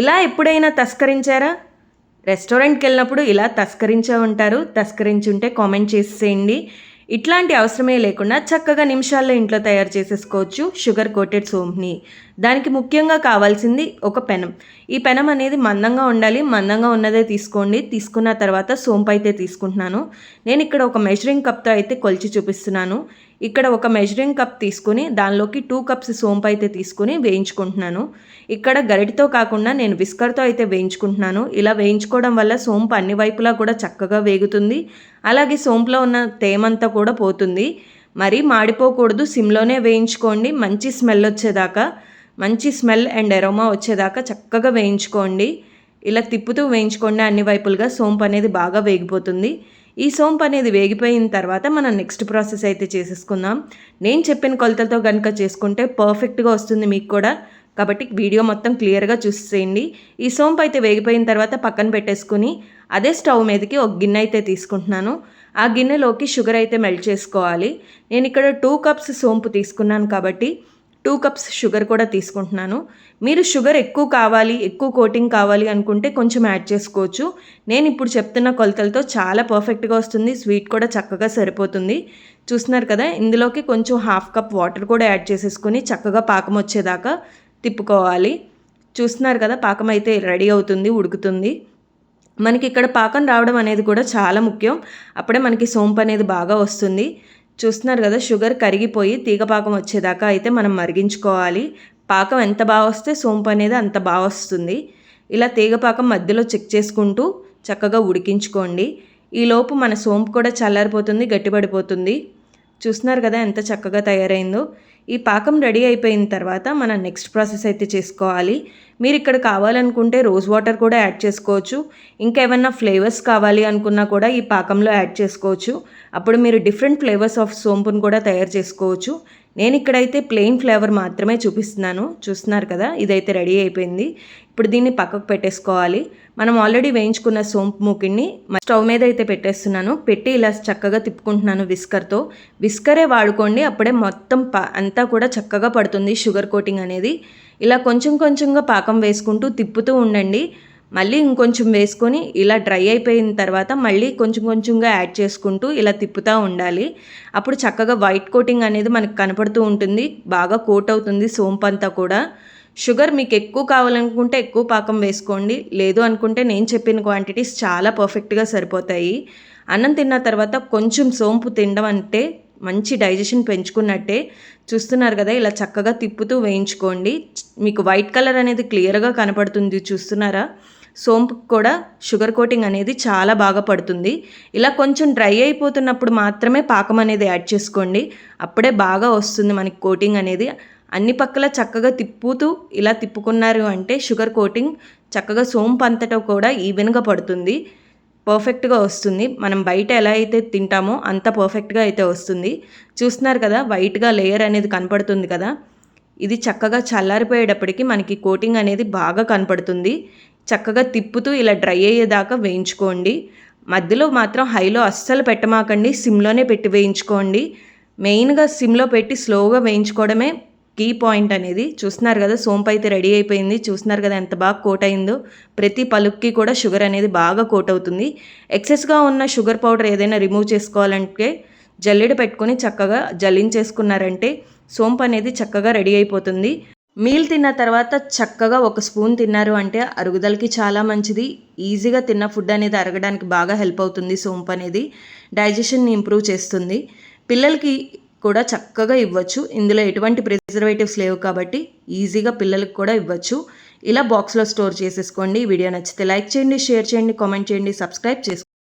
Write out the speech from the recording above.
ఇలా ఎప్పుడైనా తస్కరించారా? రెస్టారెంట్కి వెళ్ళినప్పుడు ఇలా తస్కరించే ఉంటారు. తస్కరించి ఉంటే కామెంట్ చేసేయండి. ఇట్లాంటి అవసరమే లేకుండా చక్కగా నిమిషాల్లో ఇంట్లో తయారు చేసేసుకోవచ్చు. షుగర్ కోటెడ్ సోంప్ని. దానికి ముఖ్యంగా కావాల్సింది ఒక పెనం. ఈ పెనం అనేది మందంగా ఉండాలి. మందంగా ఉన్నదే తీసుకోండి. తీసుకున్న తర్వాత సోంపు అయితే తీసుకుంటున్నాను. నేను ఇక్కడ ఒక మెజరింగ్ కప్తో అయితే కొలిచి చూపిస్తున్నాను. ఇక్కడ ఒక మెజరింగ్ కప్ తీసుకుని దానిలోకి టూ కప్స్ సోంపు అయితే తీసుకుని వేయించుకుంటున్నాను. ఇక్కడ గరిటితో కాకుండా నేను విస్కర్తో అయితే వేయించుకుంటున్నాను. ఇలా వేయించుకోవడం వల్ల సోంపు అన్ని వైపులా కూడా చక్కగా వేగుతుంది. అలాగే సోంపులో ఉన్న తేమంతా కూడా పోతుంది. మరీ మాడిపోకూడదు. సిమ్లోనే వేయించుకోండి. మంచి స్మెల్ వచ్చేదాకా మంచి స్మెల్ అండ్ ఎరోమా వచ్చేదాకా చక్కగా వేయించుకోండి. ఇలా తిప్పుతూ వేయించుకోండి అన్ని వైపులుగా. సోంపు అనేది బాగా వేగిపోతుంది. ఈ సోంపు అనేది వేగిపోయిన తర్వాత మనం నెక్స్ట్ ప్రాసెస్ అయితే చేసేసుకుందాం. నేను చెప్పిన కొలతలతో కనుక చేసుకుంటే పర్ఫెక్ట్గా వస్తుంది మీకు కూడా. కాబట్టి వీడియో మొత్తం క్లియర్గా చూసేయండి. ఈ సోంపు అయితే వేగిపోయిన తర్వాత పక్కన పెట్టేసుకుని అదే స్టవ్ మీదకి ఒక గిన్నె అయితే తీసుకుంటున్నాను. ఆ గిన్నెలోకి షుగర్ అయితే మెల్ట్ చేసుకోవాలి. నేను ఇక్కడ టూ కప్స్ సోంపు తీసుకున్నాను కాబట్టి టూ కప్స్ షుగర్ కూడా తీసుకుంటున్నాను. మీరు షుగర్ ఎక్కువ కావాలి ఎక్కువ కోటింగ్ కావాలి అనుకుంటే కొంచెం యాడ్ చేసుకోవచ్చు. నేను ఇప్పుడు చెప్తున్న కొలతలతో చాలా పర్ఫెక్ట్గా వస్తుంది. స్వీట్ కూడా చక్కగా సరిపోతుంది. చూస్తున్నారు కదా ఇందులోకి కొంచెం హాఫ్ కప్ వాటర్ కూడా యాడ్ చేసేసుకొని చక్కగా పాకం వచ్చేదాకా తిప్పుకోవాలి. చూస్తున్నారు కదా పాకం అయితే రెడీ అవుతుంది ఉడుకుతుంది. మనకి ఇక్కడ పాకం రావడం అనేది కూడా చాలా ముఖ్యం. అప్పుడే మనకి సోంపు అనేది బాగా వస్తుంది. చూస్తున్నారు కదా షుగర్ కరిగిపోయి తీగ పాకం వచ్చేదాకా అయితే మనం మరిగించుకోవాలి. పాకం ఎంత బాగా వస్తే సోంపు అనేది అంత బాగా వస్తుంది. ఇలా తీగపాకం మధ్యలో చెక్ చేసుకుంటూ చక్కగా ఉడికించుకోండి. ఈలోపు మన సోంపు కూడా చల్లారిపోతుంది గట్టిపడిపోతుంది. చూస్తున్నారు కదా ఎంత చక్కగా తయారైందో. ఈ పాకం రెడీ అయిపోయిన తర్వాత మనం నెక్స్ట్ ప్రాసెస్ అయితే చేసుకోవాలి. మీరు ఇక్కడ కావాలనుకుంటే రోజ్ వాటర్ కూడా యాడ్ చేసుకోవచ్చు. ఇంకా ఏమన్నా ఫ్లేవర్స్ కావాలి అనుకున్నా కూడా ఈ పాకంలో యాడ్ చేసుకోవచ్చు. అప్పుడు మీరు డిఫరెంట్ ఫ్లేవర్స్ ఆఫ్ సోంపును కూడా తయారు చేసుకోవచ్చు. నేను ఇక్కడైతే ప్లెయిన్ ఫ్లేవర్ మాత్రమే చూపిస్తున్నాను. చూస్తున్నారు కదా? ఇదైతే రెడీ అయిపోయింది. ఇప్పుడు దీన్ని పక్కకు పెట్టేసుకోవాలి. మనం ఆల్రెడీ వేయించుకున్న సోంపు మూకిడిని స్టవ్ మీద అయితే పెట్టేస్తున్నాను. పెట్టి ఇలా చక్కగా తిప్పుకుంటున్నాను విస్కర్తో. విస్కరే వాడుకోండి. అప్పుడే మొత్తం అంతా కూడా చక్కగా పడుతుంది షుగర్ కోటింగ్ అనేది. ఇలా కొంచెం కొంచెంగా పాకం వేసుకుంటూ తిప్పుతూ ఉండండి. మళ్ళీ ఇంకొంచెం వేసుకొని ఇలా డ్రై అయిపోయిన తర్వాత మళ్ళీ కొంచెం కొంచెంగా యాడ్ చేసుకుంటూ ఇలా తిప్పుతూ ఉండాలి. అప్పుడు చక్కగా వైట్ కోటింగ్ అనేది మనకు కనపడుతూ ఉంటుంది. బాగా కోట్ అవుతుంది సోంపు అంతా కూడా. షుగర్ మీకు ఎక్కువ కావాలనుకుంటే ఎక్కువ పాకం వేసుకోండి. లేదు అనుకుంటే నేను చెప్పిన క్వాంటిటీస్ చాలా పర్ఫెక్ట్గా సరిపోతాయి. అన్నం తిన్న తర్వాత కొంచెం సోంపు తినడం అంటే మంచి డైజెషన్ పెంచుకున్నట్టే చూస్తున్నారు కదా ఇలా చక్కగా తిప్పుతూ వేయించుకోండి. మీకు వైట్ కలర్ అనేది క్లియర్గా కనపడుతుంది చూస్తున్నారా? సోంపు కూడా షుగర్ కోటింగ్ అనేది చాలా బాగా పడుతుంది. ఇలా కొంచెం డ్రై అయిపోతున్నప్పుడు మాత్రమే పాకం అనేది యాడ్ చేసుకోండి. అప్పుడే బాగా వస్తుంది మనకి కోటింగ్ అనేది. అన్ని పక్కల చక్కగా తిప్పుతూ ఇలా తిప్పుకున్నారు అంటే షుగర్ కోటింగ్ చక్కగా సోంపు అంతటా కూడా ఈవెన్గా పడుతుంది. పర్ఫెక్ట్గా వస్తుంది. మనం బయట ఎలా అయితే తింటామో అంత పర్ఫెక్ట్గా అయితే వస్తుంది. చూస్తున్నారు కదా వైట్గా లేయర్ అనేది కనపడుతుంది కదా. ఇది చక్కగా చల్లారిపోయేటప్పటికి మనకి కోటింగ్ అనేది బాగా కనపడుతుంది. చక్కగా తిప్పుతూ ఇలా డ్రై అయ్యేదాకా వేయించుకోండి. మధ్యలో మాత్రం హైలో అస్సలు పెట్టమాకండి. సిమ్లోనే పెట్టి వేయించుకోండి. మెయిన్గా సిమ్లో పెట్టి స్లోగా వేయించుకోవడమే కీ పాయింట్ అనేది చూస్తున్నారు కదా సోంపు అయితే రెడీ అయిపోయింది. చూస్తున్నారు కదా ఎంత బాగా కోట్ అయిందో. ప్రతి పలుక్కి కూడా షుగర్ అనేది బాగా కోట్ అవుతుంది. ఎక్సెస్గా ఉన్న షుగర్ పౌడర్ ఏదైనా రిమూవ్ చేసుకోవాలంటే జల్లెడ పెట్టుకొని చక్కగా జల్లించేసుకున్నారంటే సోంపు అనేది చక్కగా రెడీ అయిపోతుంది. మీల్ తిన్న తర్వాత చక్కగా ఒక స్పూన్ తిన్నారు అంటే అరుగుదలకి చాలా మంచిది. ఈజీగా తిన్న ఫుడ్ అనేది అరగడానికి బాగా హెల్ప్ అవుతుంది సోంపు అనేది. డైజెషన్ని ఇంప్రూవ్ చేస్తుంది. పిల్లలకి కూడా చక్కగా ఇవ్వచ్చు. ఇందులో ఎటువంటి ప్రిజర్వేటివ్స్ లేవు కాబట్టి ఈజీగా పిల్లలకు కూడా ఇవ్వచ్చు. ఇలా బాక్స్లో స్టోర్ చేసేసుకోండి. వీడియో నచ్చితే లైక్ చేయండి షేర్ చేయండి కామెంట్ చేయండి సబ్స్క్రైబ్ చేసుకోండి.